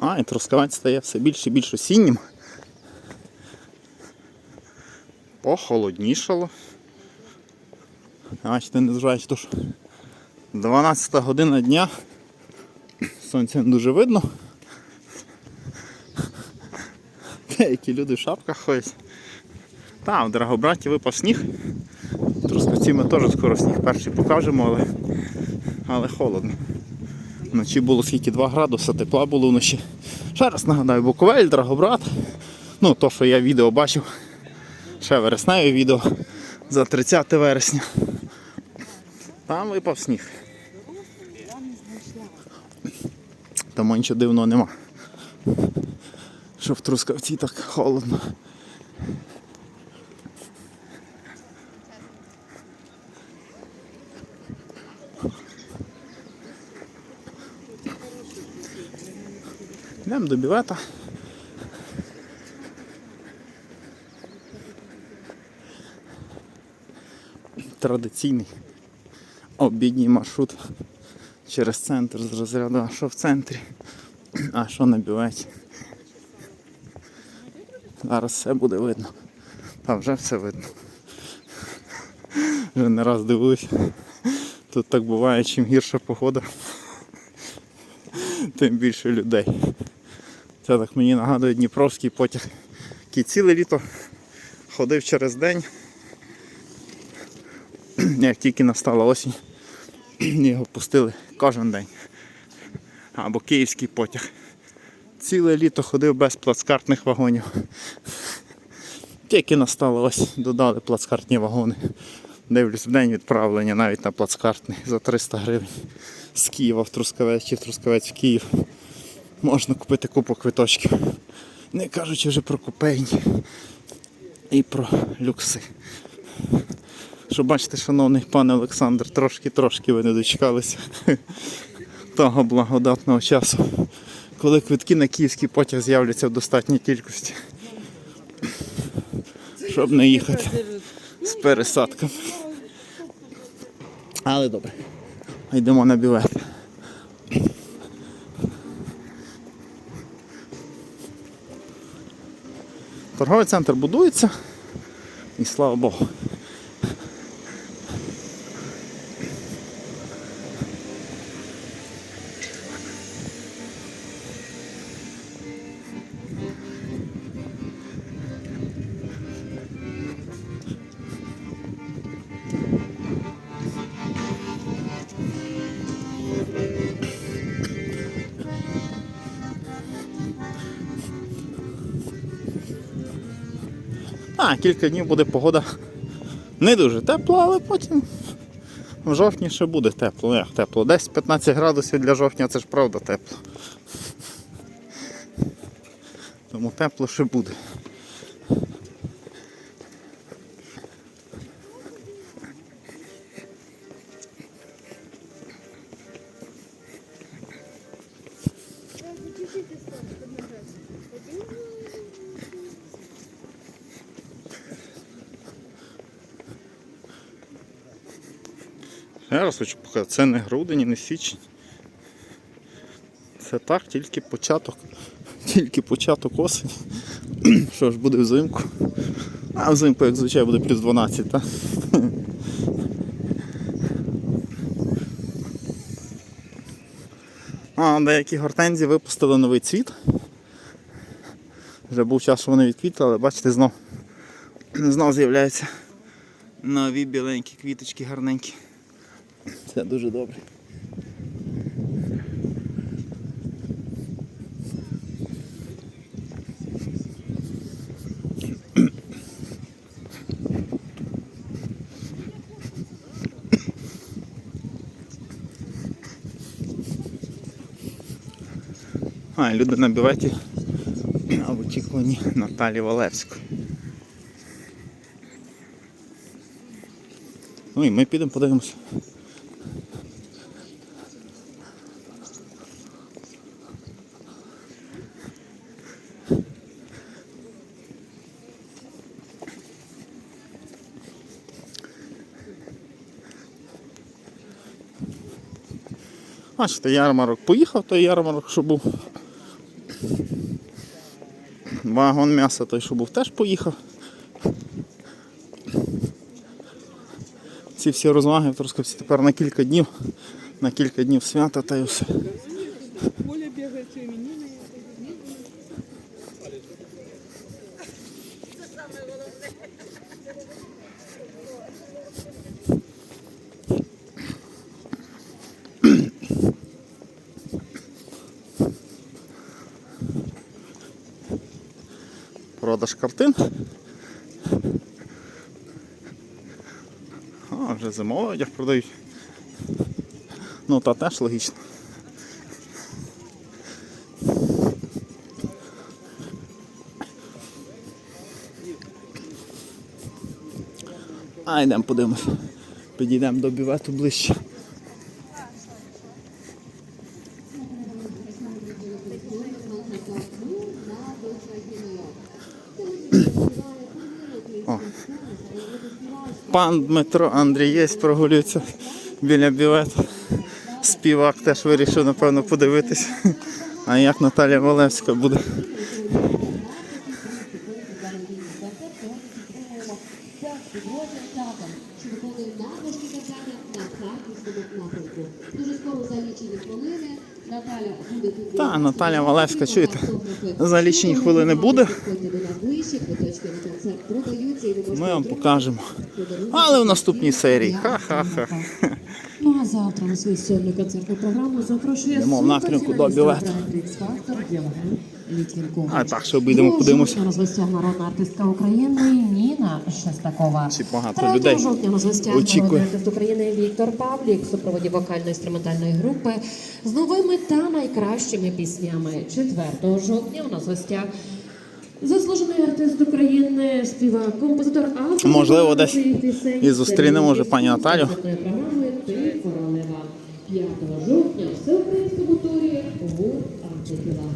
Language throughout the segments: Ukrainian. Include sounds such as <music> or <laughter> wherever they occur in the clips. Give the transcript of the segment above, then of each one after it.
А, і трускавець стає все більше і більш осіннім. Похолоднішало. Бачите, незважаючи то, що 12 година дня. Сонця не дуже видно. Деякі люди в шапках ходять. Та, в Драгобраті випав сніг. Трускавці ми теж скоро сніг перший покажемо, але, але холодно. Вночі було скільки 2 градуси, тепла було вночі. Ще раз нагадаю, Буковель, Драгобрат. Ну, то, що я відео бачив. Ще вересневе відео за 30 вересня. Там випав сніг. Тому нічого дивного нема. Що в Трускавці так холодно. Йдемо до бівета. Традиційний обідній маршрут через центр з розряду, а що в центрі, а що на бюветі. Зараз все буде видно. Та вже все видно. Вже не раз дивуюсь. Тут так буває, чим гірша погода, тим більше людей. Це так мені нагадує Дніпровський потяг, який ціле літо ходив через день. <clears throat> Як тільки настала осінь, <clears throat> його пустили кожен день. Або київський потяг. Ціле літо ходив без плацкартних вагонів. Тільки настало ось, додали плацкартні вагони. Дивлюсь, в день відправлення навіть на плацкартний за 300 гривень з Києва в Трускавець чи в Трускавець в Київ. Можна купити купу квиточків. Не кажучи вже про купейні і про люкси. Що бачите, шановний пане Олександр, трошки-трошки ви не дочекалися <laughs> того благодатного часу, коли квитки на київський потяг з'являться в достатній кількості, щоб не їхати з пересадками. Але добре. Йдемо на білет. Торговий центр будується і слава Богу. А, кілька днів буде погода не дуже тепла, але потім в жовтні ще буде тепло. Як тепло? Десь 15 градусів для жовтня це ж правда тепло. Тому тепло ще буде. Я хочу показати, це не грудень не січень. Це так, тільки початок. Тільки початок осені. <clears throat> Що ж буде взимку? А взимку, як звичайно, буде плюс 12, так? А, деякі гортензії випустили новий цвіт. Вже був час, що вони відквітли, але бачите, знов, знов з'являються нові біленькі квіточки гарненькі. Це дуже добре. А, люди на бюветі в очікуванні Наталі Валевської. Ну і ми підемо подивимося. Бачите, ярмарок поїхав, той ярмарок, що був. Вагон м'яса той, що був, теж поїхав. Ці всі розваги в Трускавці тепер на кілька днів, на кілька днів свята та й все. Продаж картин. А, вже зимовий одяг продають. Ну, та теж логічно. А йдемо подивимось. Підійдемо до бювету ближче. Пан Дмитро Андрієць прогулюється біля білету. Співак теж вирішив, напевно, подивитись. А як Наталія Валевська буде. Що виконує навички завдання на харківському напрямку. Дуже скоро за лічені хвилини Наталя буде тут. Та, Наталя Валевська, чуєте, за лічені хвилини буде. Ми вам покажемо. Але в наступній серії. Ха-ха-ха. Ну а завтра на свою сольну концертну програму запрошує Йдемо в напрямку до Літвінкович. А так, що обійдемо, подивимося. На звестях народна артистка України Ніна Шестакова. Чи багато 3 людей жовтня на звестях народний артист України Віктор Павлік в супроводі вокально-інструментальної групи з новими та найкращими піснями. 4 жовтня у нас гостях Заслужений артист України, співак, композитор, автор Можливо, десь і зустрінемо вже пані Наталю. Королева. 5 жовтня в всеукраїнському турі гурт Антитіла.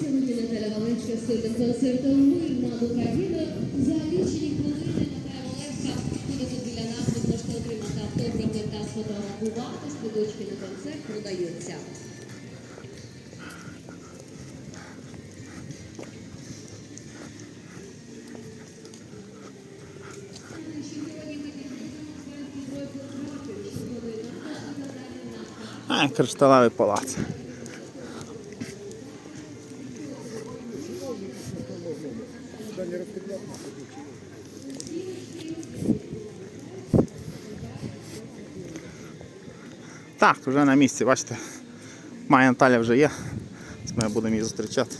Сьогодні Наталя Валевська з сольним концертом «Ми над Україною». За лічені хвилини Наталя Валевська буде тут біля нас. Ви зможете отримати автографи та сфотографуватись. Квиточки на концерт продаються. А, кришталевий палац. Так, вже на місці, бачите. Моя Наталя вже є. Ми будемо її зустрічати.